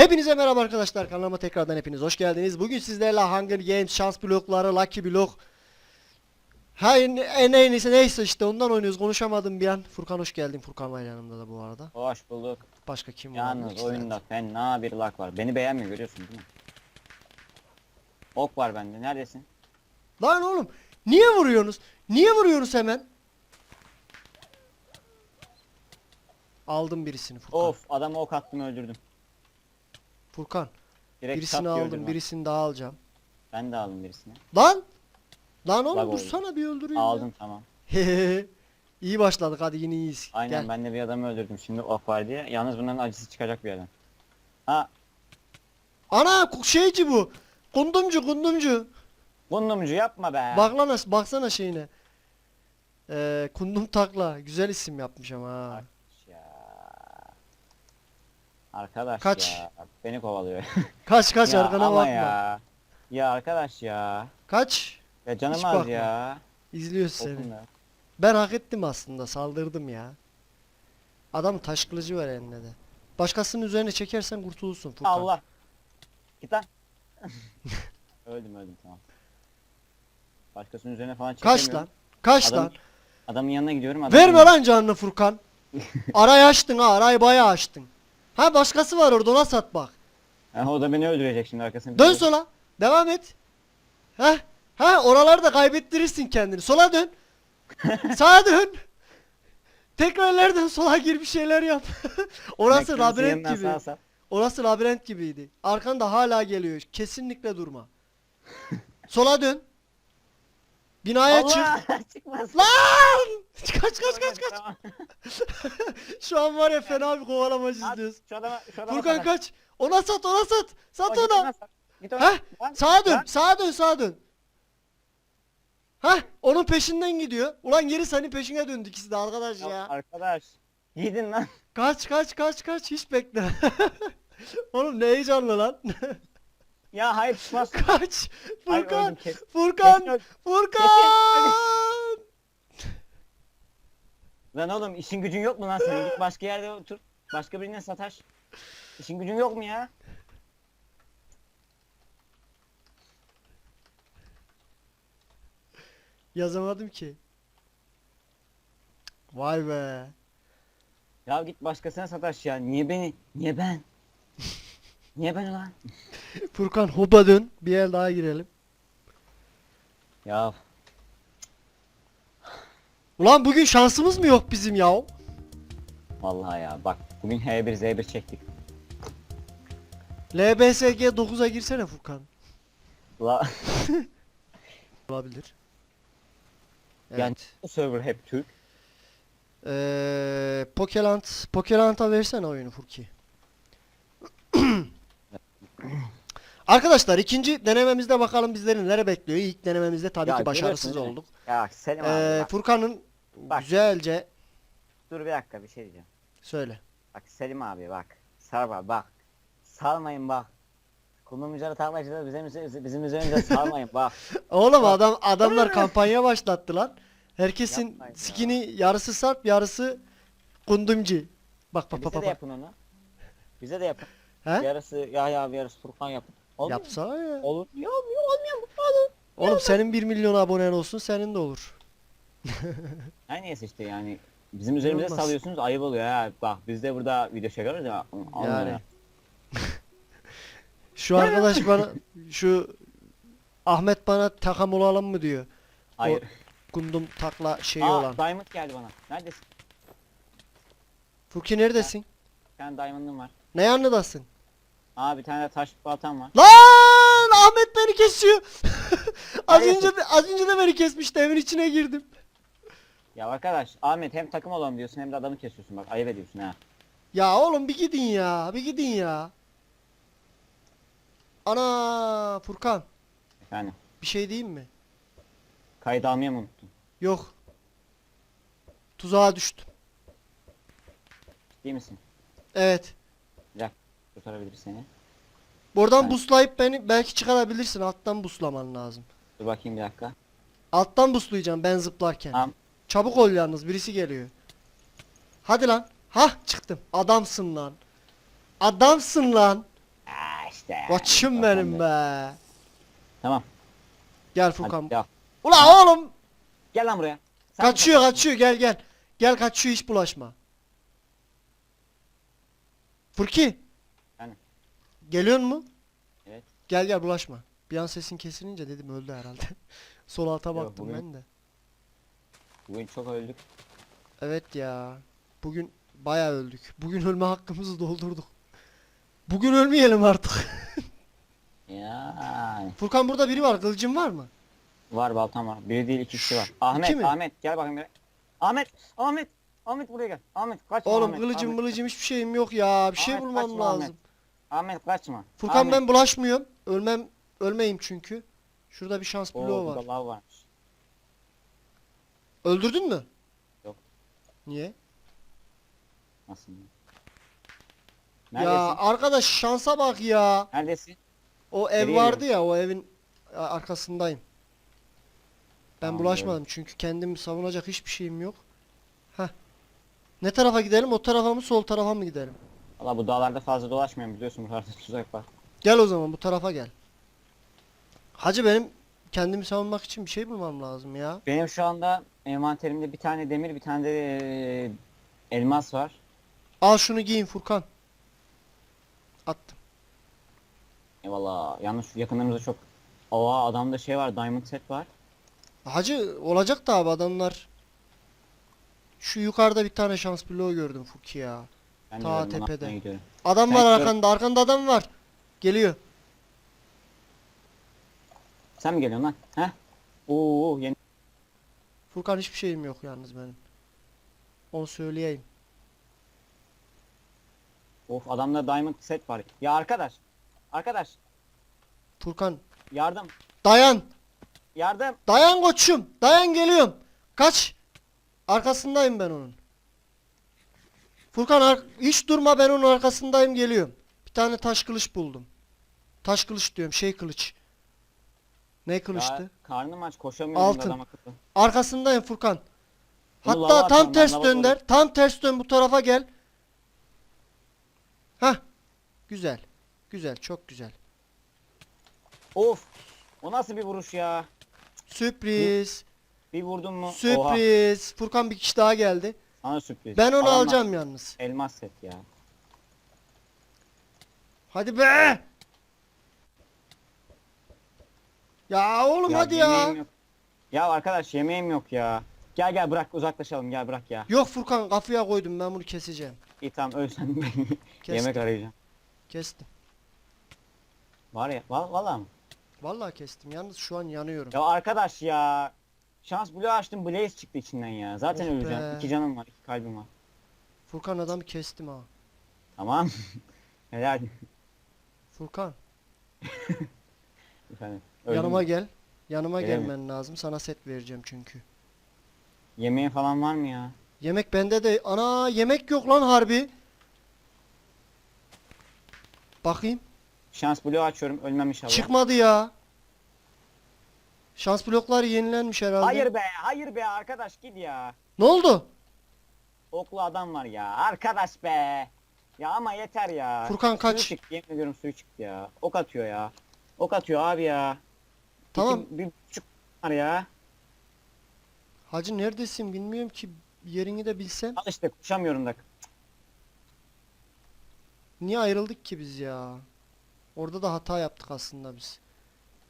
Hepinize merhaba arkadaşlar kanalıma tekrardan hepiniz hoş geldiniz. Bugün sizlerle Hunger Games şans blokları, Lucky Block Ha en, iyisi neyse işte ondan oynuyoruz konuşamadım bir an. Furkan hoş geldin. Furkan var yanımda da bu arada. Hoş bulduk. Başka kim var? Yalnız oyunda fena bir lag var. Beni beğenmiyor görüyorsun değil mi? Ok var bende. Neredesin? Lan oğlum niye vuruyorsunuz? Niye vuruyorsunuz hemen? Aldım birisini Furkan. Of adamı ok attım öldürdüm. Furkan Direkt birisini aldım öldürdüm. birisini daha alacağım. Ben de aldım birisini. Lan! Lan Bak oğlum oldu. dursana bir öldüreyim Aldım tamam. ya. İyi başladık hadi yine iyiyiz. Aynen Gel. ben de bir adamı öldürdüm. Şimdi ok var diye. Yalnız bunların acısı çıkacak bir yerden. Ha Ana şeyci bu. Kundumcu kundumcu. kundumcu yapma be. Bak lan baksana şeyine. Ee, kundum takla. Güzel isim yapmış ama ha. Ya. Arkadaş Kaç? ya. Beni kovalıyor. Kaç kaç ya arkana bakma. ya. Ya arkadaş ya. Kaç. Ya canım Hiç az bakma. ya. İzliyoruz seni. Okumda. Ben hak ettim aslında saldırdım ya. Adam taş kılıcı var elinde de. Başkasının üzerine çekersen kurtulursun Furkan. Allah. Git lan. öldüm öldüm tamam. Başkasının üzerine falan Kaç çekemiyorum. lan? Kaç Adam- lan? Adamın yanına gidiyorum. Adam Verme lan canını Furkan. Arayı açtın ha arayı bayağı açtın. Ha başkası var orada ona sat bak. Ha, o da beni öldürecek şimdi arkasını. Dön sola. Devam et. Ha? Ha oralarda kaybettirirsin kendini. Sola dön. Sağa dön. Tekrar ileriden sola gir bir şeyler yap. Orası labirent gibi. Orası labirent gibiydi. Arkanda hala geliyor. Kesinlikle durma. Sola dön. Binaya çık. Allah çıkmaz. Lan! Kaç kaç kaç kaç. Tamam. Şu an var ya fena bir kovalamacı At, izliyoruz. Şu adama, şu adama Furkan sataş. kaç. Ona sat ona sat. Sat O, git ona. sat. Git ona. Heh, Lan, Sağa dön, lan. sağa dön, sağa dön. Hah, onun peşinden gidiyor. Ulan geri senin peşine döndü ikisi de arkadaş Ya ya. Arkadaş. Gidin lan. Kaç, kaç, kaç, kaç, hiç bekle. Oğlum ne heyecanlı lan. Ya hayır çıkmaz. kaç. Ay, Furkan, öldüm, kes- Furkan, kesin öldüm. Furkan. Lan oğlum işin gücün yok mu lan senin? Git başka yerde otur. Başka birine sataş. İşin gücün yok mu ya? Yazamadım ki. Vay be. Ya git başkasına sataş ya. Niye beni? Niye ben? Niye ben ulan? Furkan hoba dön. Bir el daha girelim. Ya Ulan bugün şansımız mı yok bizim ya? vallahi ya bak bugün H1 Z1 çektik. LBSG 9'a girsene Furkan. La Olabilir. Evet. Yani- bu server hep Türk. Eee Pokeland, Pokeland'a versene oyunu Furki. Arkadaşlar ikinci denememizde bakalım bizleri nereye bekliyor. İlk denememizde tabii Ya ki başarısız görüyorsun değil mi? olduk. Ya Selim abi Eee bak, Furkan'ın Bak. güzelce dur bir dakika bir şey diyeceğim. söyle. Bak Selim abi bak. Sarma bak. Salmayın bak. Kullanıcıları takmacıları bizim, bizim üzerimize salmayın bak. Oğlum adam adamlar kampanya başlattı lan. Herkesin Yapmayın ya. skini yarısı sarp yarısı kundumci. Bak bak bak Bize bak. de bak. yapın onu. Bize de yapın. He? Yarısı Yahya abi yarısı Furkan yapın. Olur? Yapsana ya. Olur. Yok yok olmuyor mu? Olur. Oğlum senin 1 milyon abonen olsun senin de olur. Her neyse işte yani bizim üzerimize Olmaz. salıyorsunuz ayıp oluyor ha. Bak biz de burada video çekiyoruz ya. Yani. Yani. Şu arkadaş bana şu Ahmet bana takam olalım mı diyor. Hayır. Kundum takla şeyi Aa olan. diamond geldi bana. Neredesin? Furki neredesin? Bir tane diamond'ım var. Ne yanındasın? Aa bir tane taş baltam var. Lan Ahmet beni kesiyor. az önce de, az önce de beni kesmişti evin içine girdim. Ya arkadaş Ahmet hem takım olalım diyorsun hem de adamı kesiyorsun bak ayıp ediyorsun ha. Ya oğlum bir gidin ya bir gidin ya. Ana Furkan Efendim. bir şey diyeyim mi? Kayıt almayı mı unuttun? Yok. Tuzağa düştüm. Değil misin? Evet. Kurtarabilir seni. Buradan Ben- buslayıp beni belki çıkarabilirsin. Alttan buslaman lazım. Dur bakayım bir dakika. Alttan buslayacağım ben zıplarken. Tamam. Çabuk ol yalnız birisi geliyor. Hadi lan. Hah çıktım. Adamsın lan. Adamsın lan. işte. Koçum Zaten benim be. Tamam. Gel Furkan. Devam. Ula oğlum. Gel lan buraya. Sen Kaçıyor kaçıyor gel gel. Gel kaçıyor hiç bulaşma. Furki. Geliyor mu? Evet. Gel gel bulaşma. Bir an sesin kesilince dedim öldü herhalde. Sol alta baktım bugün- ben de. Bugün çok öldük. Evet ya. Bugün bayağı öldük. Bugün ölme hakkımızı doldurduk. Bugün ölmeyelim artık. Ya. Furkan burada biri var. Kılıcın var mı? Var baltam var. Biri değil iki kişi var. Ahmet, mi? Ahmet gel bakayım buraya. Ahmet, Ahmet, Ahmet buraya gel. Ahmet kaçma Oğlum Ahmet, kılıcım Ahmet. mılıcım hiçbir şeyim yok ya. Bir şey Ahmet, bulmam kaçma lazım. Ahmet. Kaçma. Furkan Ahmet. ben bulaşmıyorum. Ölmem ölmeyim çünkü. Şurada bir şans Oo, bloğu burada var. lav varmış. Öldürdün mü? Yok. Niye? Nasıl? Ya Neredesin? arkadaş şansa bak ya. Neredesin? O ev Geri vardı ya o evin a- arkasındayım. Ben Tamam, bulaşmadım çünkü kendimi savunacak hiçbir şeyim yok. Heh. Ne tarafa gidelim? O tarafa mı sol tarafa mı gidelim? Valla bu dağlarda fazla dolaşmıyorum biliyorsun buralarda tuzak var. Gel o zaman bu tarafa gel. Hacı benim kendimi savunmak için bir şey bulmam lazım ya. Benim şu anda envanterimde bir tane demir bir tane de eee, elmas var. Al şunu giyin Furkan. Attım. Eyvallah. Yalnız şu yakınlarımızda çok Oha adamda şey var diamond set var. Hacı olacak da abi adamlar. Şu yukarıda bir tane şans bloğu gördüm Furki ya. Ben Ta ona tepede. atmaya gidiyorum. Adam Sen var gör- arkanda. Arkanda adam var. Geliyor. Sen mi geliyorsun lan? Heh. Oo yeni. Furkan hiçbir şeyim yok yalnız benim. Onu söyleyeyim. Of adamda diamond set var. Ya arkadaş. Arkadaş. Furkan Yardım. dayan. Yardım. Dayan koçum. Dayan geliyorum. Kaç. Arkasındayım ben onun. Furkan hiç durma ben onun arkasındayım geliyorum. Bir tane taş kılıç buldum. Taş kılıç diyorum şey kılıç. Ne kılıçtı? Ya, karnım aç koşamıyorum Altın. da adam akıllı. Arkasındayım Furkan. Bunu Hatta tam ters dönder. Tam ters dön bu tarafa gel. Hah. Güzel. Güzel, çok güzel. Of. O nasıl bir vuruş ya? Sürpriz. Bir vurdun mu? Oha. Sürpriz. Furkan bir kişi daha geldi. Sana sürpriz. Ben onu Adamlar alacağım yalnız. Elmas set ya. Hadi be. Ya oğlum hadi ya. yemeğim Yok. Ya arkadaş yemeğim yok ya. Gel gel bırak uzaklaşalım gel bırak ya. Yok Furkan kafaya koydum ben bunu keseceğim. İyi tamam ölsen ben Kestim. yemek arayacağım. Kestim. Var ya val valla mı? Vallahi kestim. Yalnız şu an yanıyorum. Ya arkadaş ya. Şans bloğu açtım Blaze çıktı içinden ya. Zaten Oh öleceğim. be. İki canım var, iki kalbim var. Furkan adamı kestim ha. Tamam. Helal. Furkan Efendim. öldüm. yanıma gel. Yanıma Gelemem. gelmen lazım. Sana set vereceğim çünkü. Yemeğin falan var mı ya? Yemek bende de. Ana yemek yok lan harbi. Bakayım. Şans bloğu açıyorum ölmem inşallah. Çıkmadı ya. Şans blokları yenilenmiş herhalde. Hayır be hayır be arkadaş git ya. Ne oldu? Oklu adam var ya. Arkadaş be. Ya ama yeter ya. Furkan kaç. Suyu çıktı yemin ediyorum suyu çıktı ya. Ok atıyor ya. Ok atıyor abi ya. Tamam. İki, bir buçuk var ya. Hacı neredesin bilmiyorum ki yerini de bilsem. Al işte koşamıyorum da. Niye ayrıldık ki biz ya? Orada da hata yaptık aslında biz.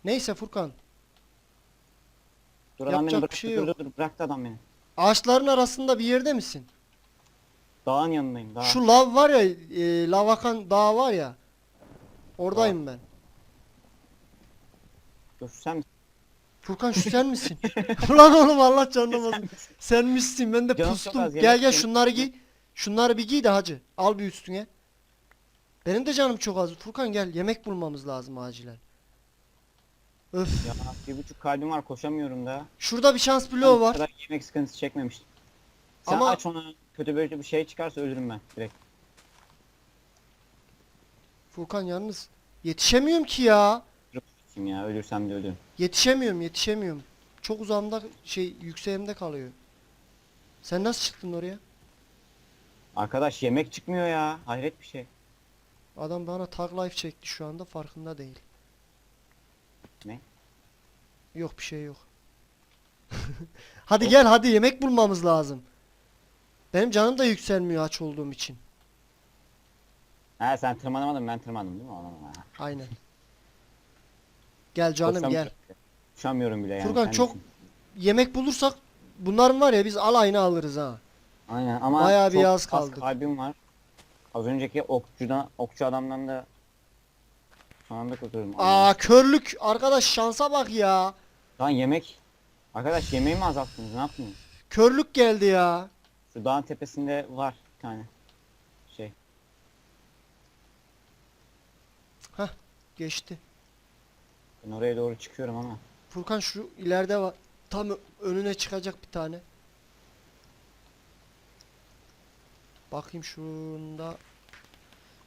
Neyse Furkan. Dur adam beni Yapacak bir bıraktı. şey dur, yok. dur, dur, bıraktı adam beni. Ağaçların arasında bir yerde misin? Dağın yanındayım dağ. Şu lav var ya, e, lav akan dağ var ya. Oradayım ben. Misin? Furkan şu sen misin? Ulan oğlum Allah canını almasın. Sen misin? Ben de Canım çok pustum. az, Gel gel yemek şunları giy. Şunları bir giy de hacı. Al bir üstüne. Benim de canım çok az. Furkan gel yemek bulmamız lazım acilen. Öf. Ya bir buçuk kalbim var koşamıyorum da. Şurada bir şans bloğu var. kadar yemek sıkıntısı çekmemiştim. Sen Ama- aç onu kötü böyle bir şey çıkarsa ölürüm ben direkt. Furkan yalnız yetişemiyorum ki ya. Kim ya ölürsem de ölürüm. Yetişemiyorum, yetişemiyorum. Çok uzağımda şey yükseğimde kalıyor. Sen nasıl çıktın oraya? Arkadaş yemek çıkmıyor ya. Hayret bir şey. Adam bana tag life çekti şu anda farkında değil. Yok bir şey yok. hadi gel hadi yemek bulmamız lazım. Benim canım da yükselmiyor aç olduğum için. Ha sen tırmanamadın ben tırmandım değil mi? Aman aman. Aynen. Gel canım gel. Koşamıyorum bile yani. Furkan, sen çok- düşün. Yemek bulursak bunların var ya biz alayını alırız ha. Aynen ama Bayağı bir çok yaz az kaldık. kalbim var. Az önceki okçudan, okçu adamdan da son anda kurtuldum. Aa körlük arkadaş şansa bak ya. Lan yemek. Arkadaş yemeği mi azalttınız? Ne yaptınız? Körlük geldi ya. Şu dağın tepesinde var bir tane şey. Geçti. Ben oraya doğru çıkıyorum ama. Furkan şu ileride var. Tam önüne çıkacak bir tane. Bakayım şunda.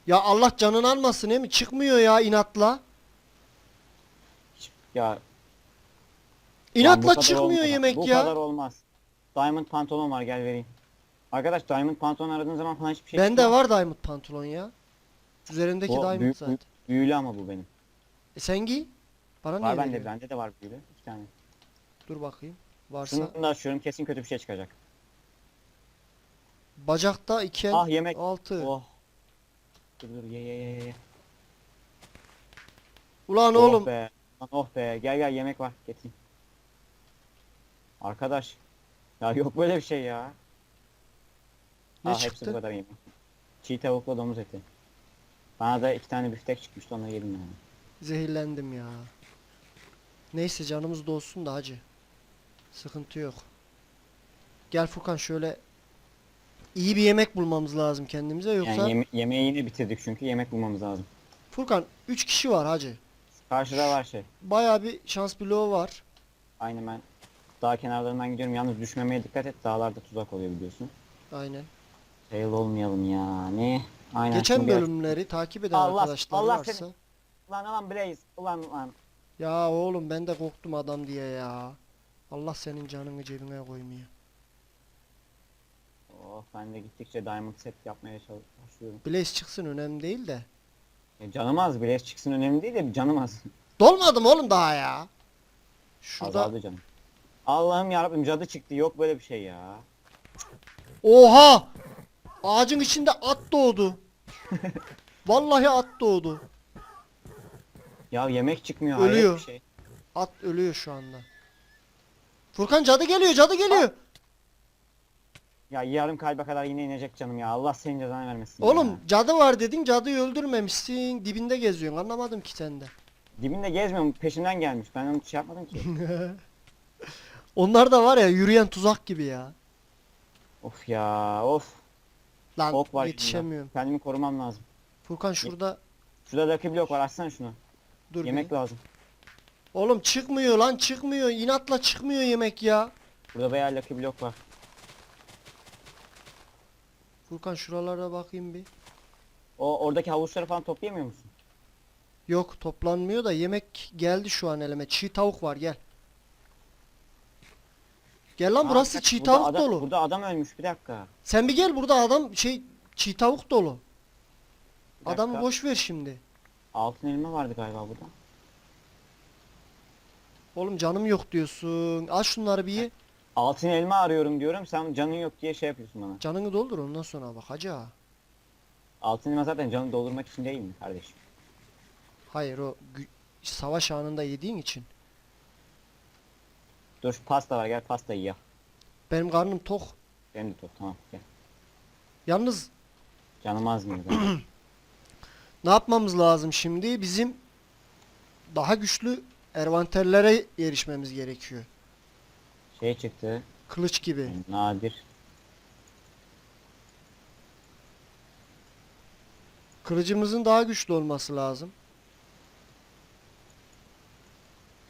Ya Allah canını almasın değil mi? Çıkmıyor ya inatla. Hiç- Lan bu İnatla kadar çıkmıyor olmaz. yemek Bu ya. kadar olmaz. Diamond pantolon var gel vereyim. Arkadaş diamond pantolon aradığın zaman falan hiçbir şey Bende çıkmaz. var diamond pantolon ya. Üzerimdeki Bu diamond büyük- zaten. Büyülü ama bu benim. E sen giy. Bana niye Var bende veriyorsun? bende de var büyülü. İki tane. Dur bakayım. Varsa Şunu da açıyorum kesin kötü bir şey çıkacak. bacakta iken Ah yemek. 6. Oh. Dur dur ye ye ye ye. Ulan Oh oğlum be. Lan oh be. Gel gel yemek var. Getireyim. Arkadaş. Ya yok böyle bir şey ya. Ne Hepsi çıktı? bu kadar yemek. Çiğ tavukla domuz eti. Bana da iki tane biftek çıkmıştı onları yedim yani. zehirlendim ya. Neyse canımız dolsun da hacı. Sıkıntı yok. Gel Furkan şöyle iyi bir yemek bulmamız lazım kendimize yoksa Yani yeme- yemeği yine bitirdik çünkü yemek bulmamız lazım. Furkan 3 kişi var hacı. Karşıda var şey. Bayağı bir şans bloğu var. Aynı ben dağ kenarlarından gidiyorum. Yalnız düşmemeye dikkat et. Dağlarda tuzak oluyor biliyorsun. Aynen. Fail olmayalım ya. Ne? Aynen. Geçen şunu bir aç- bölümleri takip eden Allah- arkadaşlar Allah varsa. seni- Ulan ulan Blaze. Ulan ulan. Ya oğlum ben de korktum adam diye ya. Allah senin canını cebine koymuyor. Oh ben de gittikçe diamond set yapmaya çalış- başlıyorum. Blaze çıksın önemli değil de. E, canım az. Blaze çıksın önemli değil de canım az. Dolmadım oğlum daha ya. Şurada Azaldı canım. Allah'ım yarabbim cadı çıktı. Yok böyle bir şey ya. Oha! Ağacın içinde at doğdu. Vallahi at doğdu. Ya yemek çıkmıyor. hayret Ölüyor. Bir şey. At ölüyor şu anda. Furkan cadı geliyor, cadı geliyor. Ya yarım kalbe kadar yine inecek canım ya. Allah senin cezanı vermesin Oğlum ya. cadı var dedin, cadıyı öldürmemişsin. Dibinde geziyorsun. Anlamadım ki sen de. Dibinde gezmiyorum. Peşimden gelmiş. Ben onu şey yapmadım ki. Onlar da var ya yürüyen tuzak gibi ya. of ya. Of. Lan Ok var yetişemiyorum. şurada. Kendimi korumam lazım. Furkan şurada Şurada Lucky Block var. Açsana şunu. dur Yemek bir. lazım. Oğlum çıkmıyor lan çıkmıyor. İnatla çıkmıyor yemek ya. Burada bayağı Lucky Block var. Furkan şuralara bakayım bir. O oradaki havuçları falan toplayamıyor musun? Yok toplanmıyor da yemek geldi şu an elime. Çiğ tavuk var gel. Gel lan Aa, burası çiğ burada tavuk adam- dolu. Burada adam ölmüş. Bir dakika. Sen bir gel burada adam şey çiğ tavuk dolu. Bir Adamı boş ver şimdi. Altın elma vardı galiba burada. Oğlum canım yok diyorsun. Al şunları bir ye. Altın elma arıyorum diyorum. Sen canın yok diye şey yapıyorsun bana. Canını doldur ondan sonra bak hacı ağa. Altın elma zaten canı doldurmak için değil mi kardeşim? Hayır o savaş anında yediğin için. Dur pasta var gel pastayı ye. Benim karnım tok. Benim de tok tamam gel. Yalnız Canım az mı? ne yapmamız lazım şimdi? Bizim daha güçlü ervanterlere erişmemiz gerekiyor. şey çıktı. Kılıç gibi. Nadir. Kılıcımızın daha güçlü olması lazım.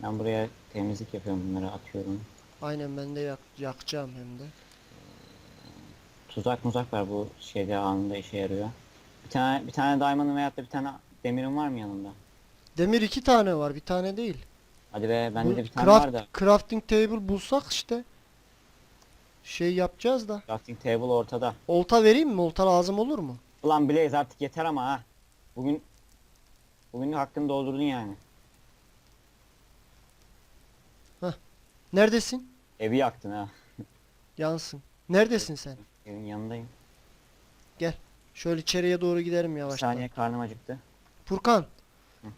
Ben buraya temizlik yapıyorum bunları atıyorum. Aynen ben de yak- yakacağım hem de. Tuzak muzak var bu şeyde anında işe yarıyor. Bir tane bir tane diamond'ın veyahut da bir tane demirin var mı yanında? Demir iki tane var, bir tane değil. Hadi be bende Bu de bir tane craft- var da. Crafting table bulsak işte. Şey yapacağız da. Crafting table ortada. Olta vereyim mi? Olta lazım olur mu? Ulan Blaze artık yeter ama ha. Bugün bugün hakkını doldurdun yani. Neredesin? Evi yaktın ha. Yansın. Neredesin sen? Evin yanındayım. Şöyle içeriye doğru giderim Bir yavaştan. saniye karnım acıktı. Furkan. Hı.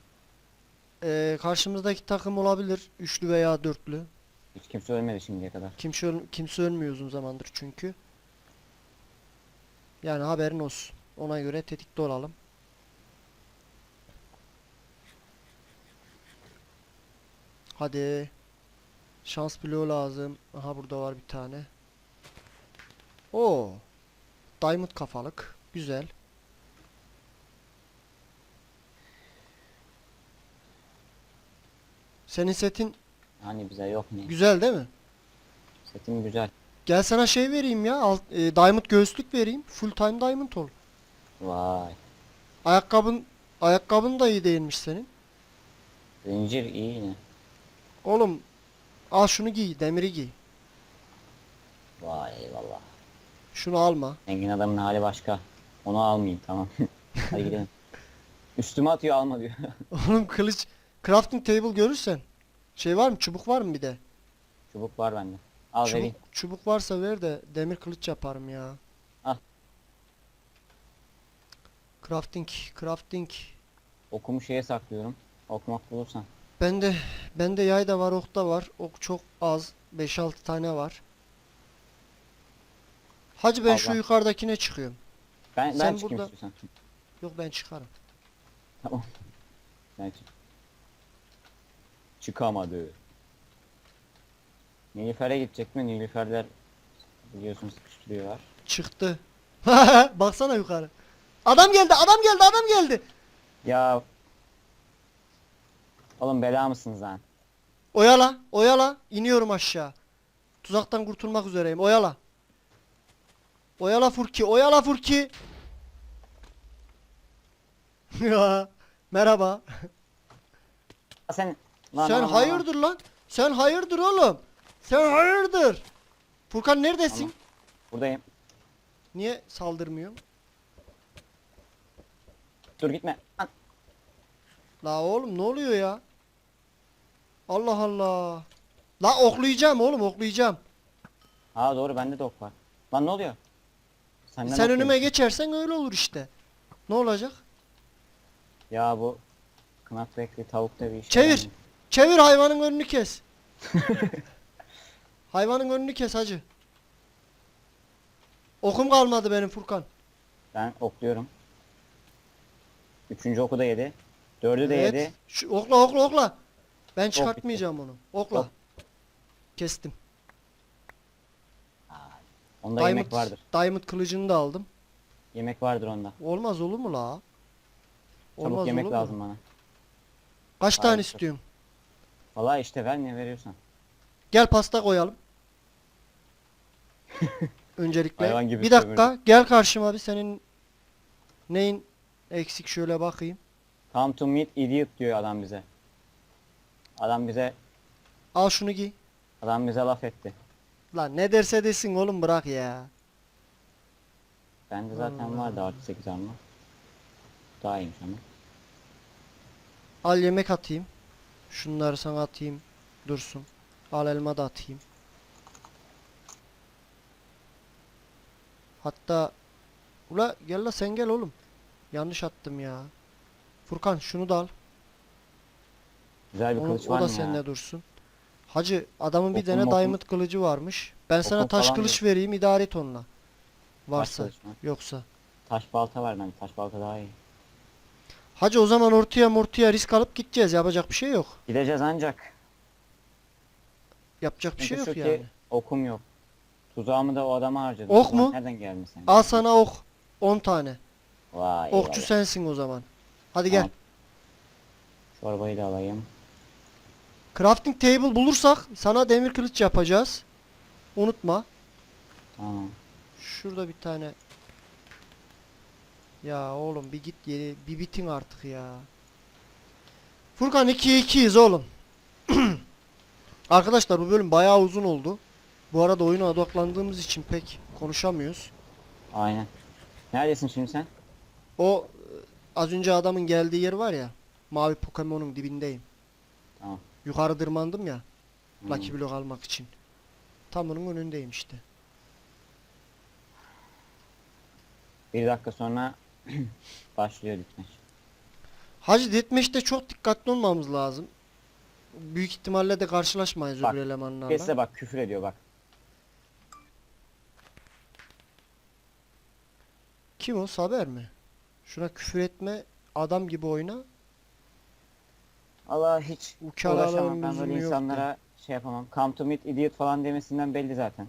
Ee, karşımızdaki takım olabilir. Üçlü veya dörtlü. Hiç kimse ölmedi şimdiye kadar. Kimse, öl- kimse ölmüyor uzun zamandır çünkü. Yani haberin olsun. Ona göre tetikte olalım. Hadi. Şans bloğu lazım. Aha burada var bir tane. Oo. Diamond kafalık. Güzel. Senin setin Hani bize yok ne? güzel değil mi? Setim güzel. Gel sana şey vereyim ya. Alt, e, diamond göğüslük vereyim. Full time diamond ol. Vay. Ayakkabın ayakkabın da iyi değilmiş senin. Zincir iyi yine. Oğlum al şunu giy, demiri giy. Vay eyvallah. Şunu alma. Engin adamın hali başka. Onu almayayım tamam. Hadi gidelim. Üstüme atıyor alma diyor. Oğlum kılıç crafting table görürsen şey var mı? Çubuk var mı bir de? Çubuk var bende. Al Çubuk, vereyim. çubuk varsa ver de demir kılıç yaparım ya. Al. Crafting, crafting. Okumu şeye saklıyorum. Okumak bulursan. Bende bende yay da var, ok da var. Ok çok az. 5-6 tane var. Hacı ben şu Allah. yukarıdakine çıkıyorum. Ben, ben Sen burada- istiyorsan. Yok ben çıkarım. Tamam. Ben çık. Çıkamadı. Nilüfer'e gidecek mi? Nilüferler biliyorsun sıkıştırıyorlar. Çıktı. Baksana yukarı. Adam geldi, adam geldi, adam geldi. Ya Oğlum bela mısınız lan? Oyala, oyala. İniyorum aşağı. Tuzaktan kurtulmak üzereyim. Oyala. Oyala Furki, oyala Furki. Ya, merhaba. Ha Sen lan, Sen lan, hayırdır lan? Sen hayırdır oğlum? Sen hayırdır? Furkan neredesin? Tamam. Buradayım. Niye saldırmıyorsun? Dur gitme. Lan. La oğlum ne oluyor ya? Allah Allah. La oklayacağım oğlum oklayacağım. Ha doğru bende de ok var. Lan ne oluyor? Senden Sen önüme geçersen öyle olur işte. Ne olacak? Ya bu kınak bekli tavuk da bir iş. Çevir. yaramıyor. Çevir hayvanın önünü kes. hayvanın önünü kes hacı. Okum kalmadı benim Furkan. Ben okluyorum. Üçüncü oku da yedi. Dördü de yedi. Şu, okla okla okla. Ben çıkartmayacağım onu. Okla. Ok. Kestim. Onda yemek vardır. Diamond kılıcını da aldım. Yemek vardır onda. Olmaz olur mu la? Çabuk Olmaz yemek olur mu? lazım bana. Kaç tane Maalesef. istiyorsun? Vallahi işte ver ne veriyorsan. Gel pasta koyalım. Öncelikle. Bir dakika gel karşıma bir senin neyin eksik şöyle bakayım. Come to meet idiot diyor adam bize. Adam bize Al şunu giy. adam bize laf etti. Lan ne derse desin oğlum bırak ya. Bende zaten Allah vardı artı 8 arma. Daha iyiymiş ama. Al yemek atayım. Şunları sana atayım. Dursun. Al elma da atayım. Hatta Ula gel la sen gel oğlum. Yanlış attım ya. Furkan şunu da al. Güzel bir Onu- kılıç o var da mı sende ya? dursun. Hacı adamın bir Okum tane mokum- diamond kılıcı varmış. Ben sana taş falan kılıç vereyim idare et onunla. Varsa. kılıç mı? Yoksa. Taş balta var bende. Taş balta daha iyi. Hacı o zaman ortaya mortaya risk alıp gideceğiz. Yapacak bir şey yok. Gideceğiz ancak. Yapacak bir şey yok şu yani. ki okum yok. Tuzağımı da o adama harcadım. Ok Ulan mu? Nereden geldin sen? Al sana ok. 10 tane. Vay Okçu eyvallah. sensin o zaman. Hadi gel. Tamam. Çorbayı da alayım. Crafting table bulursak sana demir kılıç yapacağız. Unutma. Tamam. Şurada bir tane. Ya oğlum bir git yeri bir bitin artık ya. Furkan 2'ye 2'yiz oğlum. Arkadaşlar bu bölüm bayağı uzun oldu. Bu arada oyuna odaklandığımız için pek konuşamıyoruz. Aynen. Neredesin şimdi sen? O Az önce adamın geldiği yer var ya. Mavi Pokemon'un dibindeyim. Tamam. Yukarı tırmandım ya. Hmm. Lucky Block almak için. Tam onun önündeyim işte. Bir dakika sonra başlıyor ditmeş. Hacı Deathmatch'te çok dikkatli olmamız lazım. Büyük ihtimalle de karşılaşmayız Bak, öbür elemanlarla. Kesse bak küfür ediyor bak. Kim o? Saber mi? Şuna küfür etme, adam gibi oyna. Allah hiç Ukalalığın uğraşamam ben lüzumu böyle yok insanlara şey yapamam. Come to meet idiot falan demesinden belli zaten.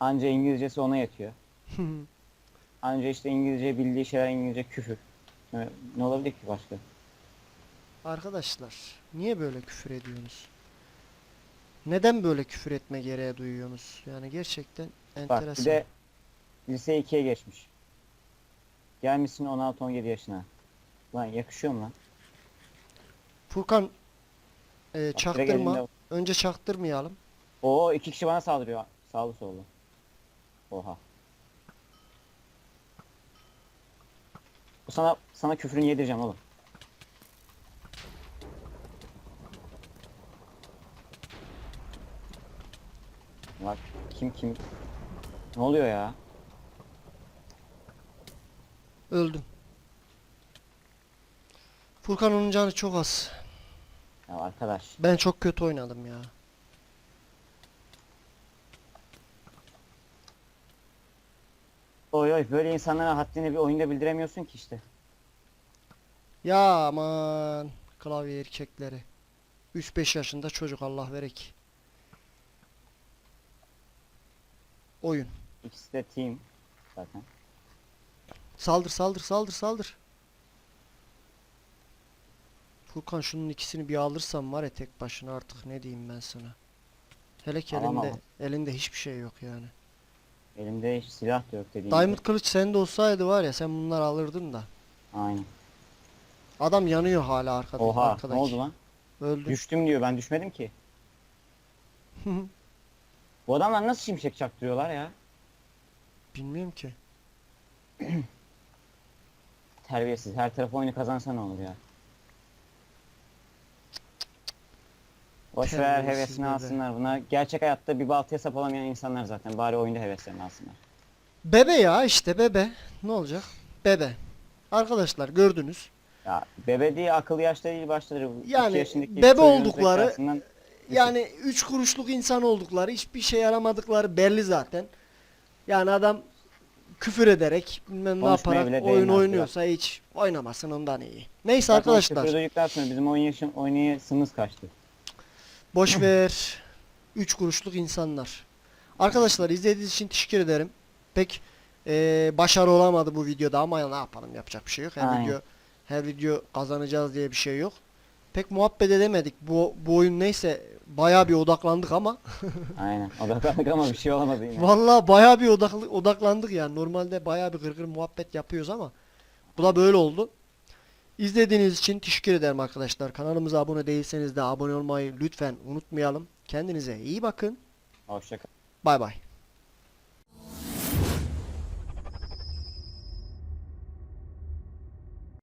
Anca İngilizcesi ona yetiyor. Anca işte İngilizce bildiği şeyler İngilizce küfür. Ne, ne olabilir ki başka? Arkadaşlar, niye böyle küfür ediyorsunuz? Neden böyle küfür etme gereği duyuyorsunuz? Yani gerçekten Bak enteresan. bir de lise 2'ye geçmiş. Gelmişsin 16-17 yaşına. Lan yakışıyor mu lan? Furkan e, çaktırma. Önce çaktırmayalım. Oo iki kişi bana saldırıyor. Sağlı sollu. Oha. Bu sana sana küfrünü yedireceğim oğlum. Bak kim kim ne oluyor ya? Öldüm. Furkan onun canı çok az. Ya arkadaş. Ben çok kötü oynadım ya. Oy oy böyle insanlara haddini bir oyunda bildiremiyorsun ki işte. Ya aman klavye erkekleri. 3-5 yaşında çocuk Allah verek. Oyun. İkisi de team zaten. Saldır saldır saldır saldır. Furkan şunun ikisini bir alırsam var ya tek başına artık ne diyeyim ben sana. Hele ki Alamam. elinde, elinde hiçbir şey yok yani. Elimde hiç silah da yok dediğim Diamond gibi. kılıç sende olsaydı var ya sen bunları alırdın da. Aynen. Adam yanıyor hala arkada. Oha arkadaki. ne oldu lan? Öldü. Düştüm diyor ben düşmedim ki. Bu adamlar nasıl şimşek çaktırıyorlar ya? Bilmiyorum ki. Terbiyesiz. Her taraf oyunu kazansa ne olur ya? Boş ver Terbiyesiz hevesini bebe. alsınlar. Bunlar gerçek hayatta bir baltaya sap olamayan insanlar zaten. Bari oyunda heveslerini alsınlar. Bebe ya işte bebe. Ne olacak? Bebe. Arkadaşlar gördünüz. Ya bebe diye akıllı yaşta değil başları. İki Yani yaşındaki bebe çocuğun oldukları- zekasından- Yani üç kuruşluk insan oldukları, hiçbir şey yaramadıkları belli zaten. Yani adam küfür ederek bilmem ne Konuşmaya yaparak oyun değmez oynuyorsa hiç oynamasın ondan iyi. Neyse Zaten o arkadaşlar küfür duyduktan sonra bizim oyun yaşın oynayasımız kaçtı. Boş ver. Üç kuruşluk insanlar. Arkadaşlar izlediğiniz için teşekkür ederim. Pek eee, başarı olamadı bu videoda ama ne yapalım yapacak bir şey yok. Her Aynen. video her video kazanacağız diye bir şey yok. Pek muhabbet edemedik. Bu bu oyun neyse bayağı bir odaklandık ama Aynen. Odaklandık ama bir şey olamadı yine. Vallahi bayağı bir odaklı, odaklandık yani. Normalde bayağı bir gırgır muhabbet yapıyoruz ama bu da böyle oldu. İzlediğiniz için teşekkür ederim arkadaşlar. Kanalımıza abone değilseniz de abone olmayı lütfen unutmayalım. Kendinize iyi bakın. Hoşçakal. Bay bay.